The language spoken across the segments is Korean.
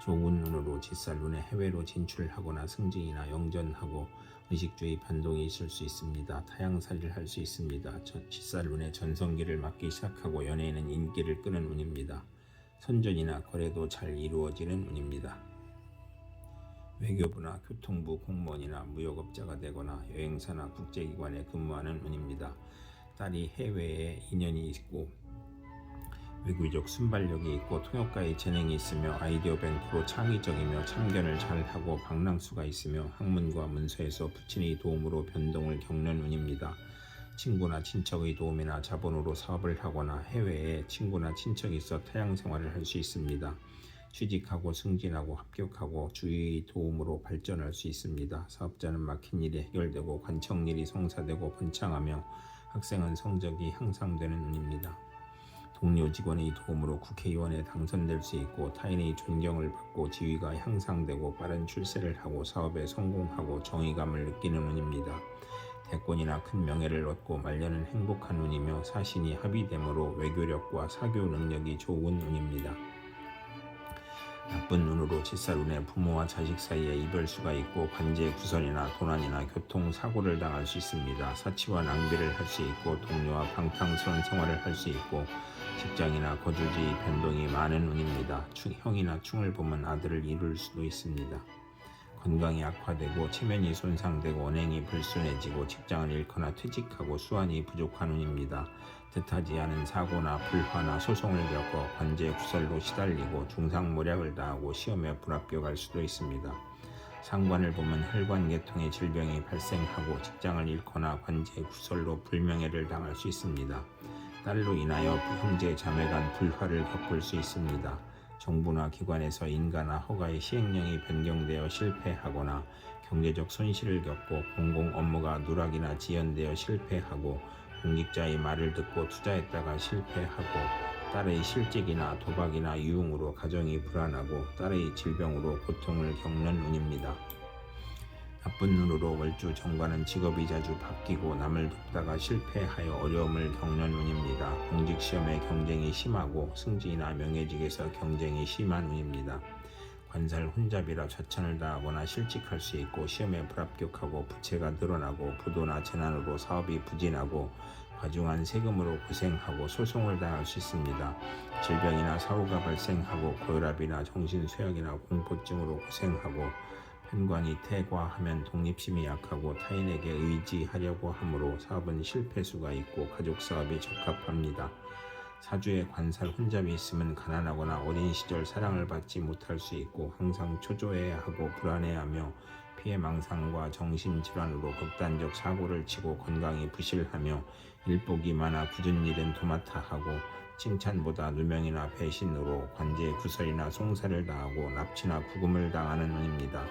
좋은 눈으로 짓살눈에 해외로 진출하거나 승진이나 영전하고 의식주의 변동이 있을 수 있습니다. 타양살이를 할 수 있습니다. 전- 짓살눈에 전성기를 맞기 시작하고 연예인은 인기를 끄는 운입니다. 선전이나 거래도 잘 이루어지는 운입니다. 외교부나 교통부 공무원이나 무역업자가 되거나 여행사나 국제기관에 근무하는 운입니다. 딸이 해외에 인연이 있고 외교적 순발력이 있고 통역가의 재능이 있으며 아이디어 뱅크로 창의적이며 참견을 잘하고 방랑수가 있으며 학문과 문서에서 부친의 도움으로 변동을 겪는 운입니다. 친구나 친척의 도움이나 자본으로 사업을 하거나 해외에 친구나 친척이 있어 타양 생활을 할 수 있습니다. 취직하고 승진하고 합격하고 주위의 도움으로 발전할 수 있습니다. 사업자는 막힌 일이 해결되고 관청 일이 성사되고 번창하며 학생은 성적이 향상되는 운입니다. 동료 직원의 도움으로 국회의원에 당선될 수 있고 타인의 존경을 받고 지위가 향상되고 빠른 출세를 하고 사업에 성공하고 정의감을 느끼는 운입니다. 대권이나 큰 명예를 얻고 말년은 행복한 운이며 사신이 합의됨으로 외교력과 사교 능력이 좋은 운입니다. 나쁜 눈으로 짓살운에 부모와 자식 사이에 이별수가 있고 관제 구설이나 도난이나 교통 사고를 당할 수 있습니다. 사치와 낭비를 할 수 있고 동료와 방탕스러운 생활을 할 수 있고 직장이나 거주지 변동이 많은 운입니다. 충- 형이나 충을 보면 아들을 이룰 수도 있습니다. 건강이 악화되고 체면이 손상되고 언행이 불순해지고 직장을 잃거나 퇴직하고 수완이 부족한 운입니다. 뜻하지 않은 사고나 불화나 소송을 겪어 관제 구설로 시달리고 중상모략을 당하고 시험에 불합격할 수도 있습니다. 상관을 보면 혈관계통의 질병이 발생하고 직장을 잃거나 관제 구설로 불명예를 당할 수 있습니다. 딸로 인하여 형제 자매 간 불화를 겪을 수 있습니다. 정부나 기관에서 인가나 허가의 시행령이 변경되어 실패하거나 경제적 손실을 겪고 공공 업무가 누락이나 지연되어 실패하고 공직자의 말을 듣고 투자했다가 실패하고 딸의 실직이나 도박이나 유흥으로 가정이 불안하고 딸의 질병으로 고통을 겪는 운입니다. 나쁜 눈으로 월주 정관은 직업이 자주 바뀌고 남을 돕다가 실패하여 어려움을 겪는 운입니다. 공직 시험에 경쟁이 심하고 승진이나 명예직에서 경쟁이 심한 운입니다. 관살 혼잡이라 좌천을 당하거나 실직할 수 있고 시험에 불합격하고 부채가 늘어나고 부도나 재난으로 사업이 부진하고 과중한 세금으로 고생하고 소송을 당할 수 있습니다. 질병이나 사고가 발생하고 고혈압이나 정신쇠약이나 공포증으로 고생하고 편관이 퇴과하면 독립심이 약하고 타인에게 의지하려고 하므로 사업은 실패수가 있고 가족 사업이 적합합니다. 사주에 관살 혼잡이 있으면 가난하거나 어린 시절 사랑을 받지 못할 수 있고 항상 초조해야 하고 불안해하며 피해망상과 정신질환으로 극단적 사고를 치고 건강이 부실하며 일복이 많아 굳은 일은 도맡아 하고 칭찬보다 누명이나 배신으로 관제에 구설이나 송사를 당하고 납치나 부금을 당하는 운입니다.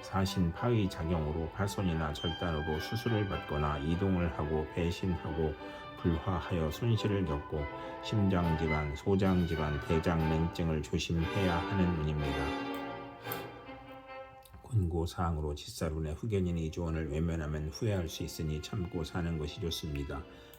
사신 파의 작용으로 파손이나 절단으로 수술을 받거나 이동을 하고 배신하고 불화하여 손실을 겪고 심장 질환, 소장 질환, 대장 냉증을 조심해야 하는 운입니다. 권고 사항으로 짓살운의 후견인 의 조언을 외면하면 후회할 수 있으니 참고 사는 것이 좋습니다.